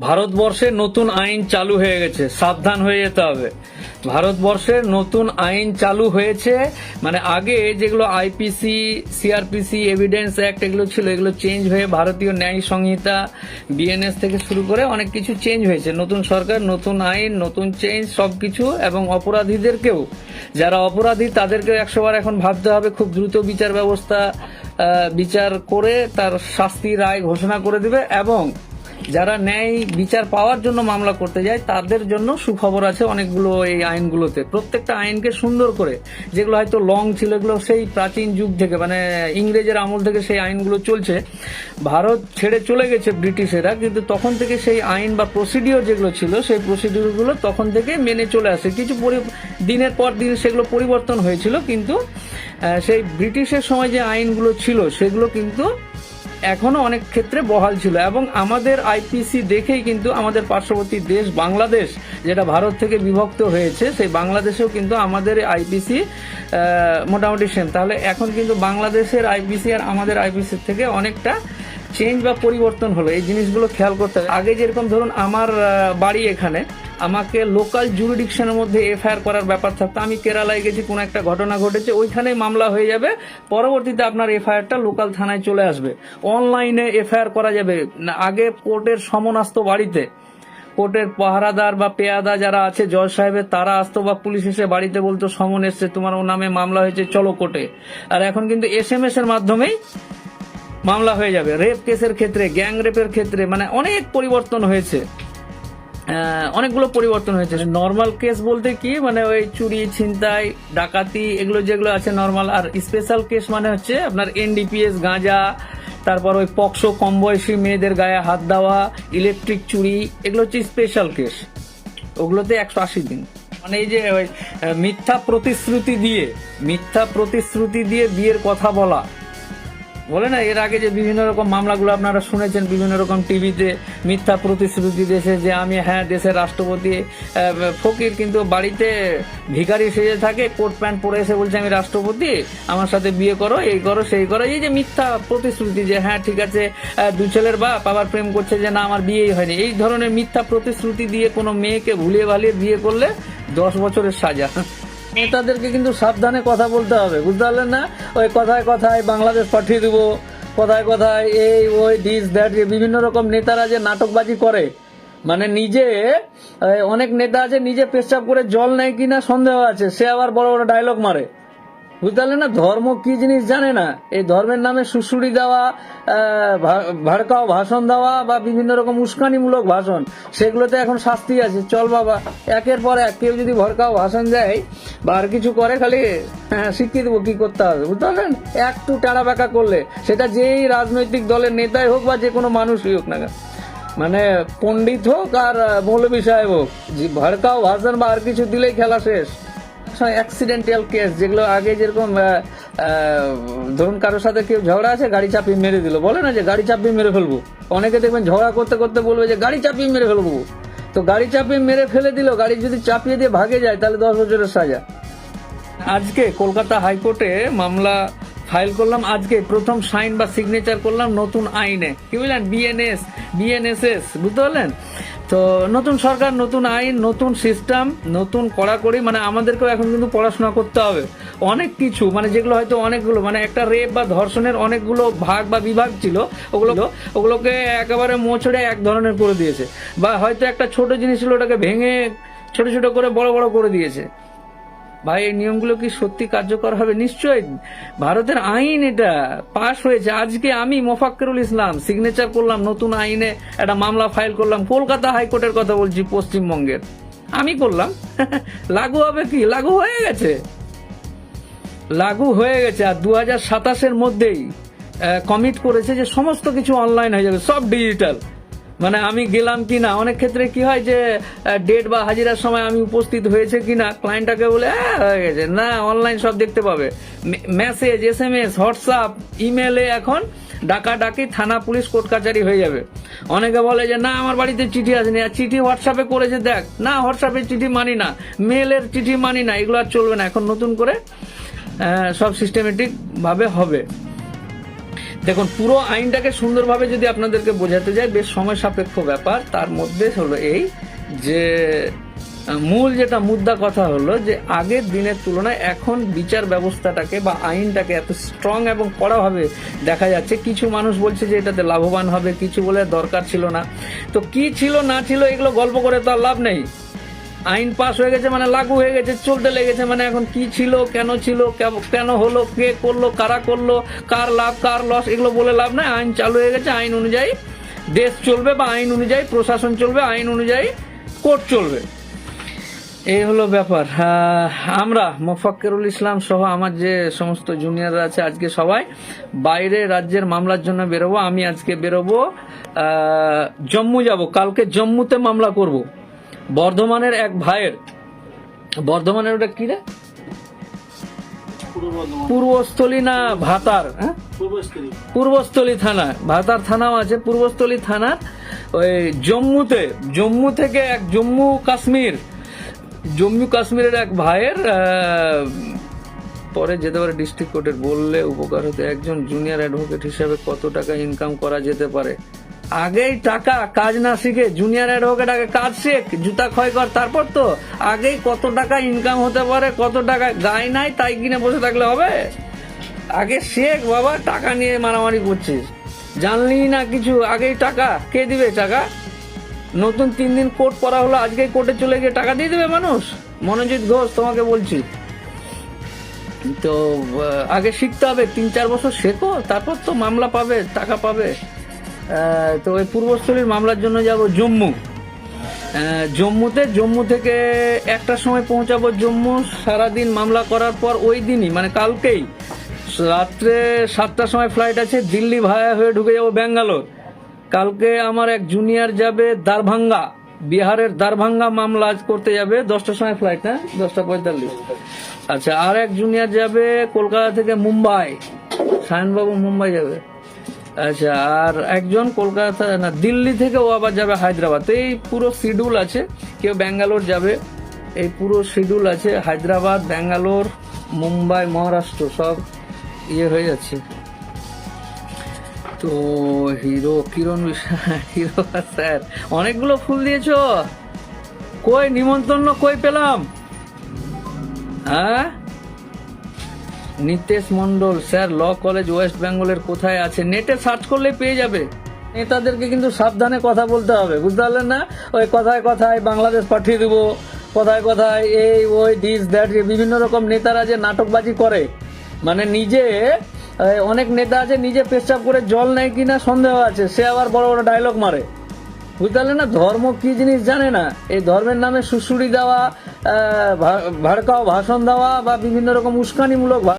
ভারতবর্ষে নতুন আইন চালু হয়ে গেছে। সাবধান হয়ে যেতে হবে। ভারতবর্ষের নতুন আইন চালু হয়েছে মানে আগে যেগুলো আইপিসি, সিআরপিসি, এভিডেন্স অ্যাক্ট এগুলো ছিল, এগুলো চেঞ্জ হয়ে ভারতীয় ন্যায় সংহিতা, বিএনএস থেকে শুরু করে অনেক কিছু চেঞ্জ হয়েছে। নতুন সরকার, নতুন আইন, নতুন চেঞ্জ সব কিছু এবং অপরাধীদেরকেও, যারা অপরাধী তাদেরকে একশোবার এখন ভাবতে হবে, খুব দ্রুত বিচার ব্যবস্থা বিচার করে তার শাস্তি, রায় ঘোষণা করে দিবে এবং যারা ন্যায় বিচার পাওয়ার জন্য মামলা করতে যায়, তাদের জন্য সুখবর আছে অনেকগুলো এই আইনগুলোতে। প্রত্যেকটা আইনকে সুন্দর করে, যেগুলো হয়তো লং ছিল, এগুলো সেই প্রাচীন যুগ থেকে মানে ইংরেজের আমল থেকে সেই আইনগুলো চলছে। ভারত ছেড়ে চলে গেছে ব্রিটিশেরা, কিন্তু তখন থেকে সেই আইন বা প্রসিডিওর যেগুলো ছিল, সেই প্রসিডিওরগুলো তখন থেকে মেনে চলে আসে। কিছু দিনের পর দিন সেগুলো পরিবর্তন হয়েছিল, কিন্তু সেই ব্রিটিশের সময় যে আইনগুলো ছিল, সেগুলো কিন্তু এখনও অনেক ক্ষেত্রে বহাল ছিল এবং আমাদের আইপিসি দেখেই কিন্তু আমাদের পার্শ্ববর্তী দেশ বাংলাদেশ যেটা ভারত থেকে বিভক্ত হয়েছে, সেই বাংলাদেশেও কিন্তু আমাদের আইপিসি মোটামুটি সেম তাহলে এখন কিন্তু বাংলাদেশের আইপিসি আর আমাদের আইপিসি থেকে অনেকটা চেঞ্জ বা পরিবর্তন হলো। এই জিনিসগুলো খেয়াল করতে হবে। আগে যেরকম ধরুন আমার বাড়ি এখানে আমাকে লোকাল জুরিডিকশনের মধ্যে এফআইআর করার ব্যাপার থাকতো আমি কেরালায় গেছি, কোনো একটা ঘটনা ঘটেছে, ওইখানে মামলা হয়ে যাবে। পরবর্তীতে আপনার এফআইআরটা লোকাল থানায় চলে আসবে। অনলাইনে এফআইআর করা যাবে। আগে কোর্টের সমন আসতো বাড়িতে, কোর্টের পাহারাদার বা পেয়াদা যারা আছে, জজ সাহেবের, তারা আসতো বা পুলিশ এসে বাড়িতে বলতো, সমন এসছে, তোমার ও নামে মামলা হয়েছে, চলো কোর্টে। আর এখন কিন্তু এস এম এস এর মাধ্যমেই মামলা হয়ে যাবে। রেপ কেসের ক্ষেত্রে, গ্যাং রেপের ক্ষেত্রে মানে অনেক পরিবর্তন হয়েছে। অনেকগুলো পরিবর্তন হয়েছে। নর্মাল কেস বলতে কি মানে ওই চুরি, ছিনতাই, ডাকাতি, এগুলো যেগুলো আছে নর্মাল আর স্পেশাল কেস মানে হচ্ছে আপনার এনডিপিএস গাঁজা, তারপর ওই পক্সো কম বয়সী মেয়েদের গায়ে হাত দেওয়া ইলেকট্রিক চুরি, এগুলো হচ্ছে স্পেশাল কেস ওগুলোতে একশো আশি দিন। মানে এই যে ওই মিথ্যা প্রতিশ্রুতি দিয়ে, মিথ্যা প্রতিশ্রুতি দিয়ে বিয়ের কথা বলা বলে না, এর আগে যে বিভিন্ন রকম মামলাগুলো আপনারা শুনেছেন, বিভিন্ন রকম টিভিতে মিথ্যা প্রতিশ্রুতি দেশে যে আমি হ্যাঁ দেশের রাষ্ট্রপতি ফকির, কিন্তু বাড়িতে ভিখারি সেজে থাকে, কোট প্যান্ট পরে এসে বলছে, আমি রাষ্ট্রপতি, আমার সাথে বিয়ে করো, এই করো, সেই করো। এই যে মিথ্যা প্রতিশ্রুতি যে হ্যাঁ ঠিক আছে দু ছেলের বাপ আবার প্রেম করছে যে, না, আমার বিয়েই হয়নি। এই ধরনের মিথ্যা প্রতিশ্রুতি দিয়ে কোনো মেয়েকে ভুলিয়ে ভালিয়ে বিয়ে করলে দশ বছরের সাজা। নেতাদেরকে কিন্তু সাবধানে কথা বলতে হবে, বুঝতে পারলেন না? ওই কথায় কথায় বাংলাদেশ পাঠিয়ে দেবো, কথায় কথায় এই, ওই ডিস দ্যাট বিভিন্ন রকম নেতারা যে নাটকবাজি করে মানে নিজে অনেক নেতা আছে নিজে পেশাব করে জল নেয় কিনা সন্দেহ আছে, সে আবার বড় বড় ডায়লগ মারে। বুঝতে পারলেন না? ধর্ম কি জিনিস জানে না? এই ধর্মের নামে সুশুড়ি দেওয়া ভাড়কাও ভাষণ দেওয়া বা বিভিন্ন রকম উস্কানিমূলক ভাষণ, সেগুলোতে এখন শাস্তি আছে। চল বাবা, একের পর এক কেউ যদি ভড়কাও ভাষণ দেয় বা আর কিছু করে, খালি হ্যাঁ কি করতে হবে। বুঝতে পারলেন? একটু টাড়া বাঁকা করলে, সেটা যেই রাজনৈতিক দলের নেতাই হোক বা যে কোনো মানুষই হোক না কেন। মানে পণ্ডিত হোক আর মৌলবী সাহেব হোক ভড়কাও ভাষণ বা আর কিছু দিলেই খেলা শেষ। অ্যাক্সিডেন্টাল কেস যেগুলো আগে যেরকম ধরুন কারোর সাথে কেউ ঝগড়া আছে, গাড়ি চাপিয়ে মেরে দিল। বলে না যে গাড়ি চাপিয়ে মেরে ফেলব। অনেকে দেখবেন ঝগড়া করতে করতে বলবে যে গাড়ি চাপিয়ে মেরে ফেলব। তো গাড়ি চাপিয়ে মেরে ফেলে দিল, গাড়ি যদি চাপিয়ে দিয়ে ভাগে যায়, তাহলে দশ বছরের সাজা। আজকে কলকাতা হাইকোর্টে মামলা ফাইল করলাম। আজকে প্রথম সাইন বা সিগনেচার করলাম নতুন আইনে। কি বুঝলেন বিএনএস বিএনএসএস বুঝতে পারলেন? তো নতুন সরকার, নতুন আইন, নতুন সিস্টেম নতুন কড়াকড়ি মানে আমাদেরকেও এখন কিন্তু পড়াশোনা করতে হবে। অনেক কিছু মানে যেগুলো হয়তো অনেকগুলো মানে একটা রেপ বা ধর্ষণের অনেকগুলো ভাগ বা বিভাগ ছিল, ওগুলো, ওগুলোকে একেবারে মোছড়ে এক ধরনের করে দিয়েছে। বা হয়তো একটা ছোট জিনিস ছিল, ওটাকে ভেঙে ছোট ছোট করে বড় বড় করে দিয়েছে। ভাই, এই নিয়মগুলো কি সত্যি কার্যকর হবে? নিশ্চয়ই। ভারতের আইন এটা পাশ হয়েছে। আজকে আমি মোফাক্কেরুল ইসলাম সিগনেচার করলাম, নতুন আইনে একটা মামলা ফাইল করলাম, কলকাতা হাইকোর্টের কথা বলছি পশ্চিমবঙ্গের। আমি করলাম। লাগু হবে কি? লাগু হয়ে গেছে। লাগু হয়ে গেছে। আর দু হাজার সাতাশের মধ্যেই কমিট করেছে যে সমস্ত কিছু অনলাইন হয়ে যাবে, সব ডিজিটাল মানে আমি গেলাম কি না অনেক ক্ষেত্রে কি হয় যে ডেট বা হাজিরার সময় আমি উপস্থিত হয়েছে কি না ক্লায়েন্টটাকে বলে "হ্যাঁ, গেছে। না অনলাইন সব দেখতে পাবে। Message S M S WhatsApp ইমেলে এখন ডাকা ডাকি থানা পুলিশ কোর্ট কাচারি হয়ে যাবে। অনেকে বলে যে না আমার বাড়িতে চিঠি আসেনি। আর চিঠি হোয়াটসঅ্যাপে করেছে দেখ। না হোয়াটসঅ্যাপে চিঠি মানি না। মেলের চিঠি মানি না। এগুলো আর চলবে না। এখন নতুন করে সব সিস্টেমেটিক ভাবে হবে। দেখুন, পুরো আইনটাকে সুন্দরভাবে যদি আপনাদেরকে বোঝাতে যায় বেশ সময় সাপেক্ষ ব্যাপার। তার মধ্যে হলো এই যে, মূল যেটা মুদ্রা কথা হলো যে, আগের দিনের তুলনায় এখন বিচার ব্যবস্থাটাকে বা আইনটাকে এত স্ট্রং এবং কড়াভাবে দেখা যাচ্ছে। কিছু মানুষ বলছে যে, এটাতে লাভবান হবে, কিছু বলে দরকার ছিল না। তো কি ছিল, না ছিল, এগুলো গল্প করে তো আর লাভ নেই। আইন পাস হয়ে গেছে মানে লাগু হয়ে গেছে, চলতে লেগেছে মানে এখন কি ছিল, কেন ছিল কেন হলো, কে করল, কারা করল, কার লাভ, কার লস, এগুলো বলে লাভ নাই। আইন চালু হয়ে গেছে, আইন অনুযায়ী দেশ চলবে বা আইন অনুযায়ী প্রশাসন চলবে, আইন অনুযায়ী কোর্ট চলবে। এই হলো ব্যাপার। আমরা মোফাক্কেরুল ইসলাম সহ আমার যে সমস্ত জুনিয়ররা আছে, আজকে সবাই বাইরে রাজ্যের মামলার জন্য বেরোবো। আমি আজকে বেরোবো জম্মু যাব। কালকে জম্মুতে মামলা করব। বর্ধমানের এক ভাইয়ের বর্ধমানের ওটা কি রে? পূর্বস্থলী না ভাতার হ্যাঁ? পূর্বস্থলী। থানা ভাতার থানাও আছে পূর্বস্থলী থানার ওই জম্মুতে জম্মু থেকে এক জম্মু কাশ্মীর জম্মু কাশ্মীরের এক ভাইয়ের পরে যেতে পারে ডিস্ট্রিক্ট কোর্টের বললে উপকার হতে একজন জুনিয়র অ্যাডভোকেট হিসাবে কত টাকা ইনকাম করা যেতে পারে? আগেই টাকা কাজ না শিখে জুনিয়র অ্যাডভোকেট আগে কাজ শেখ, জুতা ক্ষয় কর, তারপর তো আগেই কত টাকা ইনকাম হতে পারে, কত টাকা গায়ে নাই, তাই কিনে বসে থাকলে হবে? আগে শেখ বাবা, টাকা নিয়ে মারামারি করছিস। জানলি না কিছু? আগেই টাকা। কে দিবে টাকা? নতুন তিন দিন কোর্ট পড়া হলো আজকে কোর্টে চলে গিয়ে টাকা দিয়ে দেবে মানুষ? মনোজিৎ ঘোষ, তোমাকে বলছি। তো আগে শিখতে হবে, তিন চার বছর শেখো, তারপর তো মামলা পাবে, টাকা পাবে। তো ওই পূর্বস্থলীর মামলার জন্য যাব জম্মু। জম্মুতে, জম্মু থেকে একটার সময় পৌঁছাবো জম্মু, সারাদিন মামলা করার পর ওই দিনই মানে কালকেই। রাত্রে সাতটার সময় ফ্লাইট আছে, দিল্লি ভায়া হয়ে ঢুকে যাব ব্যাঙ্গালোর। কালকে আমার এক জুনিয়র যাবে দারভাঙ্গা, বিহারের দারভাঙ্গা মামলা আজ করতে যাবে, দশটার সময় ফ্লাইট হ্যাঁ? দশটা পঁয়তাল্লিশ। আচ্ছা আর এক জুনিয়র যাবে কলকাতা থেকে মুম্বাই, সায়নবাবু মুম্বাই যাবে। আচ্ছা আর একজন কলকাতা, না, দিল্লি থেকে ও আবার যাবে হায়দ্রাবাদ। তো এই পুরো শিডিউল আছে, কেউ ব্যাঙ্গালোর যাবে, এই পুরো শিডিউল আছে, হায়দ্রাবাদ, ব্যাঙ্গালোর, মুম্বাই, মহারাষ্ট্র, সব ইয়ে হয়ে যাচ্ছে। তো হিরো, কিরণ হিরো স্যার, অনেকগুলো ফুল দিয়েছ? কই, নিমন্ত্রণ কই পেলাম? হ্যাঁ? Nitesh Mondal sir, law college west বেঙ্গলের কোথায় আছে? নেটে সার্চ করলে পেয়ে যাবে। নেতাদেরকে কিন্তু সাবধানে কথা বলতে হবে, বুঝতে পারলেন না? ওই কথায় কথায় বাংলাদেশ পাঠিয়ে দেবো, কথায় কথায় এই, ওই দিস দ্যাট বিভিন্ন রকম নেতারা যে নাটকবাজি করে। মানে নিজে অনেক নেতা আছে, নিজে পেশাব করে জল নেয় কি না সন্দেহ আছে, সে আবার বড় বড় ডায়লগ মারে। বুঝতে পারলেন না? ধর্ম কি জিনিস জানে না? এই ধর্মের নামে সুশুড়ি দেওয়া ভাড়কাও ভাষণ দেওয়া বা বিভিন্ন রকম উস্কানিমূলক